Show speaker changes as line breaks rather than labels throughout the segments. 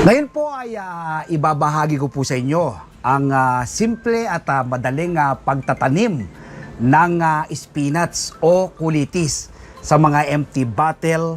Ngayon po ay ah, ibabahagi ko po sa inyo ang ah, simple at ah, madaling ah, pagtatanim ng ah, spinach o kulitis sa mga empty bottle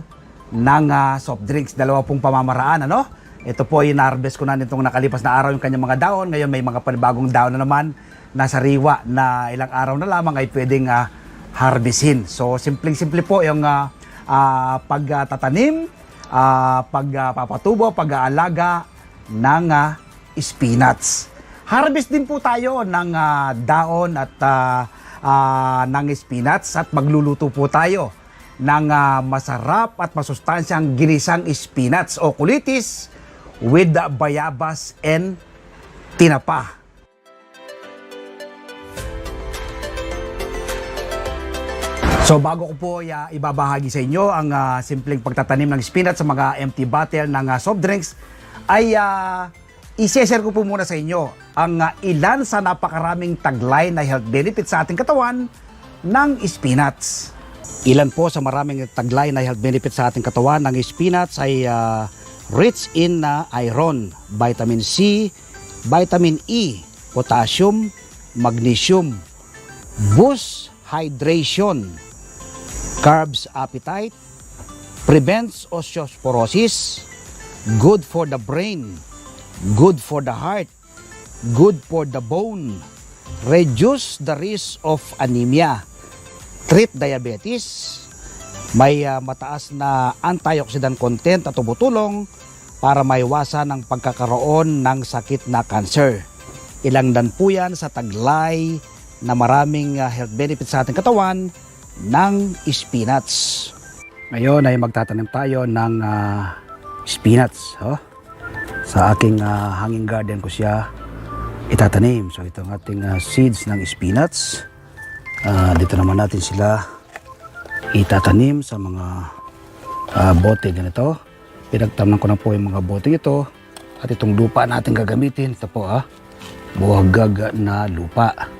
ng ah, soft drinks. Dalawa pong pamamaraan, ano? Ito po yung harvest ko na nitong nakalipas na araw yung kanyang mga daon. Ngayon may mga panibagong daon na naman na sariwa na ilang araw na lamang ay pwedeng ah, harvestin. So, simpleng-simple po yung ah, ah, pagtatanim, ah, pagpapatubo, pag-aalaga ng ah, spinach. Harvest din po tayo ng ah, daon at ah, ah, ng spinach at magluluto po tayo ng ah, masarap at masustansyang ginisang spinach o kulitis with bayabas and tinapa. So bago ko po uh, ibabahagi sa inyo ang ah, simpleng pagtatanim ng spinach sa mga empty bottle ng ah, soft drinks ay uh, iseshare ko po muna sa inyo ang ah, ilan sa napakaraming taglay na health benefits sa ating katawan ng spinach. Ilan po sa maraming taglay na health benefits sa ating katawan ng spinach ay ah, rich in na iron, vitamin C, vitamin E, potassium, magnesium, boost hydration, carbs appetite, prevents osteoporosis, good for the brain, good for the heart, good for the bone, reduce the risk of anemia, treat diabetes, may ah, mataas na antioxidant content at tumutulong para maiwasan ang pagkakaroon ng sakit na cancer. Ilang dan po yan sa taglay na maraming ah, health benefits sa ating katawan ng spinach. Ngayon ay magtatanim tayo ng ah, spinach. Oh. Sa aking ah, hanging garden ko siya itatanim. So ito ang ating ah, seeds ng spinach. Ah, dito naman natin sila itatanim sa mga ah, bote ganito. Pinagtamnan ko na po yung mga bote ito. At itong lupa natin gagamitin. Ito po ah, buhagag na lupa.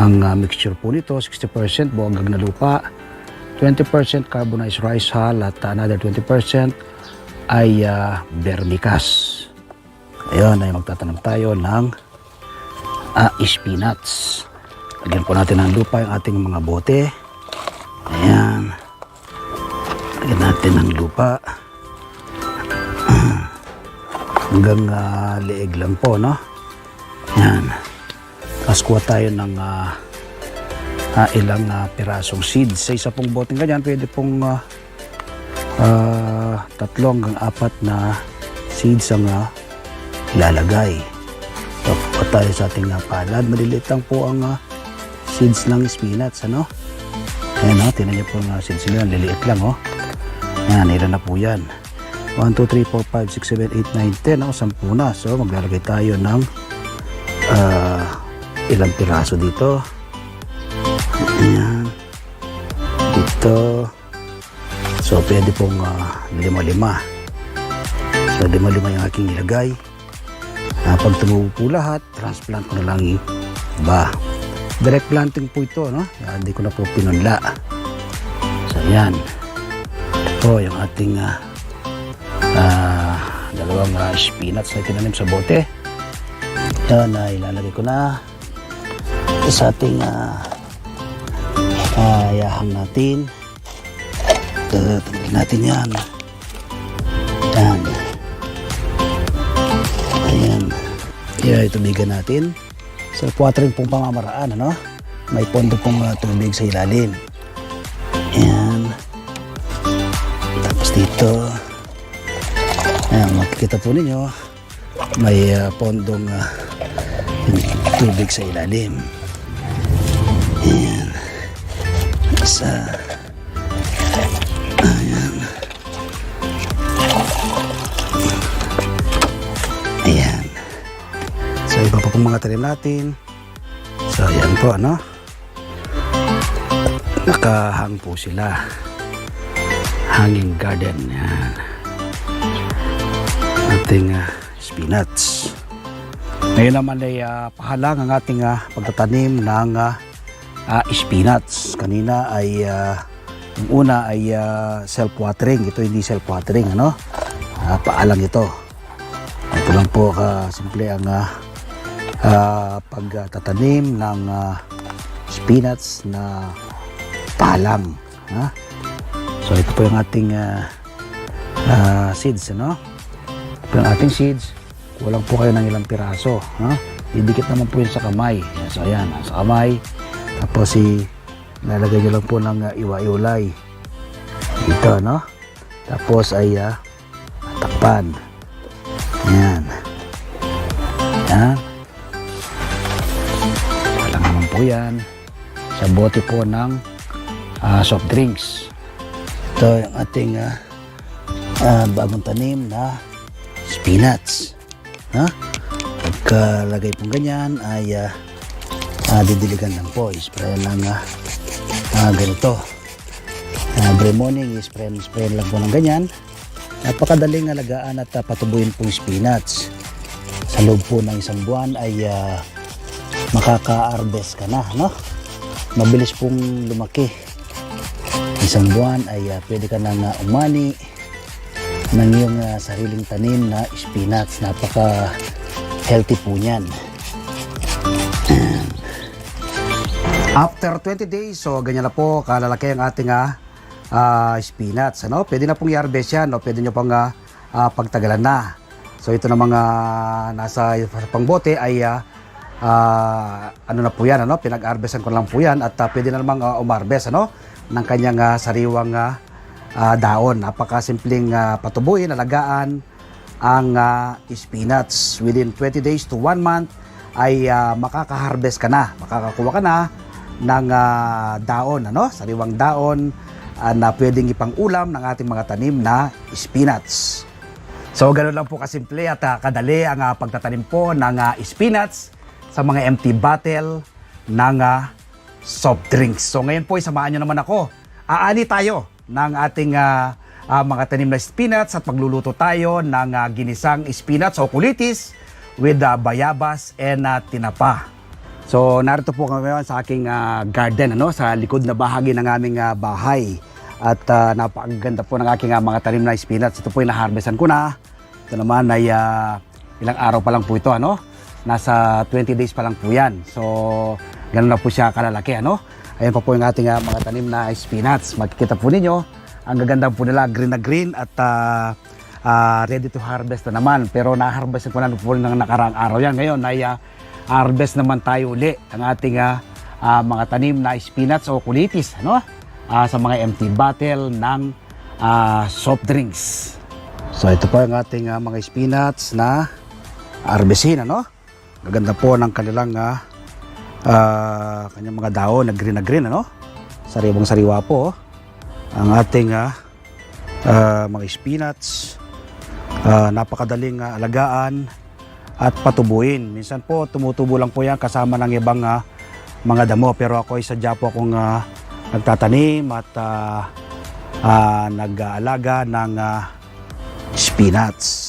Ang ah, mixture po nito, 60% buhagag na lupa, 20% carbonized rice hull at another 20% ay uh, vermicast. Ay magtatanong tayo ng ah, spinach. Lagyan po natin ng lupa yung ating mga bote. Ayan. Lagyan natin ng lupa. Hanggang ah, leeg lang po, no? Ayan. Tapos kuha tayo ng ah, ah, ilang ah, pirasong seeds. Sa isa pong boteng ganyan, pwede pong ah, ah, tatlo hanggang apat na seeds ang ah, ilalagay. So, kuha tayo sa ating ah, palad. Maliliit lang po ang ah, seeds ng spinach, ano? Ayan, oh, tinan niyo po ang ah, seeds nila. Liliit lang, oh. Ayan, ilan na po yan. 1, 2, 3, 4, 5, 6, 7, 8, 9, 10. Ako, 10 na. So, maglalagay tayo ng ah, ilang piraso dito. Ayan. Dito. So, pwede pong ah, lima-lima. So, lima-lima yung aking ilagay. Ah, pag tumubo po lahat, transplant ko na lang yung iba. Direct planting po ito, no? Ah, hindi ko na po pinunla. So, ayan. Ito yung ating ah, ah, dalawang ah, spinach na tinanim sa bote. Yan na ilalagay ko na sa ating uh, yahang natin. Ito, tanggalin natin yan. Yan. Ayan. Kaya itubigan natin. Sa watering pong pamamaraan, ano? May pondo pong uh, tubig sa ilalim. Ayan. Tapos dito. Ayan, makikita po ninyo. May uh, pondong uh, tubig sa ilalim. Ayan. Sa... Ayan. Ayan. So, iba pa pong mga talim natin. So, ayan po, ano? Nakahang po sila. Hanging garden. Yan. Ating ah, spinach. Ngayon naman ay ah, pahalang ang ating ah, pagtatanim ng ah, ah, spinach. Kanina ay ah, yung una ay ah, self-watering. Ito hindi self-watering, ano? Ah, paalang ito. Ito lang po ka simple ang ah, ah, pagtatanim ng ah, spinach na palang. Ha? So ito po yung ating ah, ah, seeds, ano? Ito yung ating seeds. Kulang po kayo ng ilang piraso. Ha? Idikit naman po yun sa kamay. So ayan, sa kamay. Tapos si lalagay nyo lang po ng ah, iwa-iulay. Dito, no? Tapos ay ah, takpan. Yan. Yan. Wala naman po yan. Sa bote po ng ah, soft drinks. Ito yung ating ah, ah, bagong tanim na spinach. Ha? Pagkalagay pong ganyan ay ah, ah, didiligan lang po. Spray lang ah, ah, ganito. Uh, every morning, spray spray lang po ng ganyan. Napakadaling alagaan at uh, patubuin pong spinach. Sa loob po ng isang buwan ay uh, makaka-harvest ka na, no? Mabilis pong lumaki. Isang buwan ay uh, pwede ka nang uh, umani ng iyong uh, sariling tanim na spinach. Napaka healthy po niyan. After 20 days, so ganyan na po kalalaki ang ating ah, spinach. Ano? Pwede na pong i-harvest yan, no? pwede nyo pang ah, ah, pagtagalan na. So ito na mga nasa pangbote ay ah, ah, ano na po yan, ano? pinag-harvestan ko lang po yan at ah, pwede na namang uh, umarbest ano? ng kanyang ah, sariwang ah, ah, daon. Napakasimpleng uh, patubuin, alagaan ang ah, spinach. Within 20 days to 1 month ay ah, makaka-harvest ka na, makakakuha ka na ng ah, daon, ano? sariwang daon ah, na pwedeng ipang ulam ng ating mga tanim na spinach. So ganoon lang po kasimple at ah, kadali ang ah, pagtatanim po ng ah, spinach sa mga empty bottle ng ah, soft drinks. So ngayon po, samahan nyo naman ako. Aani tayo ng ating ah, ah, mga tanim na spinach at magluluto tayo ng ah, ginisang spinach o kulitis with ah, bayabas and ah, tinapa. So narito po kami sa aking ah, garden ano sa likod na bahagi ng aming ah, bahay. At ah, napakaganda po ng aking ah, mga tanim na spinach. Ito po yung naharvestan ko na. Ito naman ay ah, ilang araw pa lang po ito ano. Nasa 20 days pa lang po yan. So ganun na po siya kalalaki ano. Ayan pa po yung ating ah, mga tanim na spinach. Makikita po ninyo ang gaganda po nila green na green at ah, ah, ready to harvest na naman. Pero na-harvest ko na po ng nakaraang araw yan. Ngayon ay ah, harvest naman tayo uli ang ating ah, ah, mga tanim na spinach o kulitis ano? Ah, sa mga empty bottle ng ah, soft drinks. So ito po ang ating ah, mga spinach na harvestin ano? Gaganda po ng kanilang ah, ah, kanyang mga daon na green na green ano? Sariwang sariwa po oh. ang ating ah, ah, mga spinach Ah, napakadaling ah, alagaan at patubuin. Minsan po tumutubo lang po yan kasama ng ibang ah, mga damo pero ako ay sadya po akong ah, nagtatanim at ah, ah, nag-aalaga ng ah, spinach.